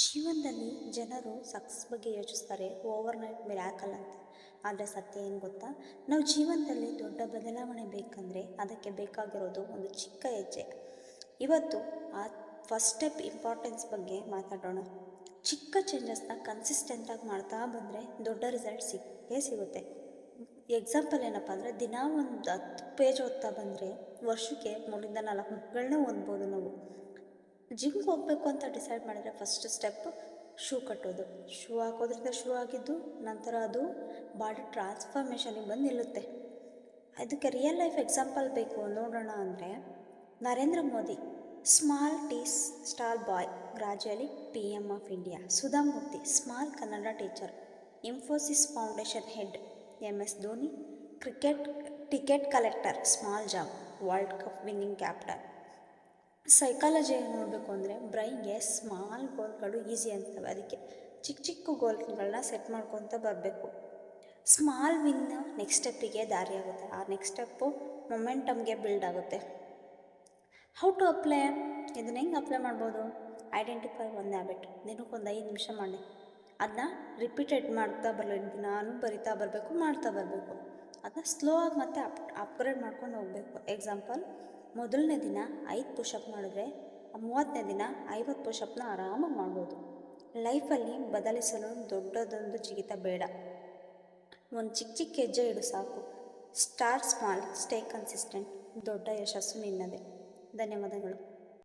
ಜೀವನದಲ್ಲಿ ಜನರು ಸಕ್ಸಸ್ ಬಗ್ಗೆ ಯೋಚಿಸ್ತಾರೆ ಓವರ್ ನೈಟ್ ಮಿರಾಕಲ್ ಅಂತ. ಆದರೆ ಸತ್ಯ ಏನು ಗೊತ್ತಾ? ನಾವು ಜೀವನದಲ್ಲಿ ದೊಡ್ಡ ಬದಲಾವಣೆ ಬೇಕಂದರೆ ಅದಕ್ಕೆ ಬೇಕಾಗಿರೋದು ಒಂದು ಚಿಕ್ಕ ಹೆಜ್ಜೆ. ಇವತ್ತು ಆ ಫಸ್ಟ್ ಸ್ಟೆಪ್ ಇಂಪಾರ್ಟೆನ್ಸ್ ಬಗ್ಗೆ ಮಾತಾಡೋಣ. ಚಿಕ್ಕ ಚೇಂಜಸ್ನ ಕನ್ಸಿಸ್ಟೆಂಟಾಗಿ ಮಾಡ್ತಾ ಬಂದರೆ ದೊಡ್ಡ ರಿಸಲ್ಟ್ ಸಿಕ್ಕೇ ಸಿಗುತ್ತೆ. ಎಕ್ಸಾಂಪಲ್ ಏನಪ್ಪ ಅಂದರೆ ದಿನ ಒಂದು ಹತ್ತು ಪೇಜ್ ಓದ್ತಾ ಬಂದರೆ ವರ್ಷಕ್ಕೆ ಮೂರಿಂದ ನಾಲ್ಕು ಬುಕ್ಗಳನ್ನ ಓದ್ಬೋದು ನಾವು. ಜಿಮ್ಗೆ ಹೋಗಬೇಕು ಅಂತ ಡಿಸೈಡ್ ಮಾಡಿದರೆ ಫಸ್ಟ್ ಸ್ಟೆಪ್ ಶೂ ಕಟ್ಟೋದು. ಶೂ ಹಾಕೋದ್ರಿಂದ ಶೂ ಆಗಿದ್ದು ನಂತರ ಅದು ಬಾಡಿ ಟ್ರಾನ್ಸ್ಫಾರ್ಮೇಷನಿಗೆ ಬಂದು ನಿಲ್ಲುತ್ತೆ. ಅದಕ್ಕೆ ರಿಯಲ್ ಲೈಫ್ ಎಕ್ಸಾಂಪಲ್ ಬೇಕು ನೋಡೋಣ ಅಂದರೆ Narendra Modi small teas stall boy gradually P M of India Sudha Murthy small Kannada teacher Infosys foundation head M S Dhoni cricket ticket collector small job world cup winning captain psychology ನೋಡಬೇಕು ಅಂದರೆ ಬ್ರೈನ್ಗೆ small ಗೋಲ್ಗಳು easy ಅಂತವೆ ಅದಕ್ಕೆ ಚಿಕ್ಕ ಚಿಕ್ಕ ಗೋಲ್ಗಳನ್ನ set ಮಾಡ್ಕೊತ ಬರಬೇಕು. Small win next ಸ್ಟೆಪ್ಪಿಗೆ ದಾರಿ ಆಗುತ್ತೆ. ಆ ನೆಕ್ಸ್ಟ್ ಸ್ಟೆಪ್ಪು ಮೊಮೆಂಟಮ್ಗೆ ಬಿಲ್ಡ್ ಆಗುತ್ತೆ. ಹೌ ಟು ಅಪ್ಲೈ ಇದನ್ನ ಹೆಂಗೆ ಅಪ್ಲೈ ಮಾಡ್ಬೋದು? ಐಡೆಂಟಿಫೈ ಒಂದು ಹ್ಯಾಬಿಟ್ ದಿನಕ್ಕೊಂದು ಐದು ನಿಮಿಷ ಮಾಡಿ. ಅದನ್ನ ರಿಪೀಟೆಡ್ ಮಾಡ್ತಾ ಬರಲಿ. ನಾನು ಬರಿತಾ ಬರಬೇಕು, ಮಾಡ್ತಾ ಬರಬೇಕು. ಅದನ್ನ ಸ್ಲೋ ಆಗಿ ಮತ್ತೆ ಅಪ್ ಅಪ್ಗ್ರೇಡ್ ಮಾಡ್ಕೊಂಡು ಹೋಗಬೇಕು. ಎಕ್ಸಾಂಪಲ್ ಮೊದಲನೇ ದಿನ ಐದು ಪುಷಪ್ ಮಾಡಿದ್ರೆ ಮೂವತ್ತನೇ ದಿನ ಐವತ್ತು ಪುಷಪ್ನ ಆರಾಮಾಗಿ ಮಾಡ್ಬೋದು. ಲೈಫಲ್ಲಿ ಬದಲಿಸಲು ದೊಡ್ಡದೊಂದು ಜಿಗಿತ ಬೇಡ. ಒಂದು ಚಿಕ್ಕ ಚಿಕ್ಕ ಹೆಜ್ಜೆ ಇಡು ಸಾಕು. ಸ್ಟಾರ್ ಸ್ಮಾಲ್ ಸ್ಟೇ ಕನ್ಸಿಸ್ಟೆಂಟ್ ದೊಡ್ಡ ಯಶಸ್ಸು ನಿನ್ನದೇ. ಧನ್ಯವಾದಗಳು.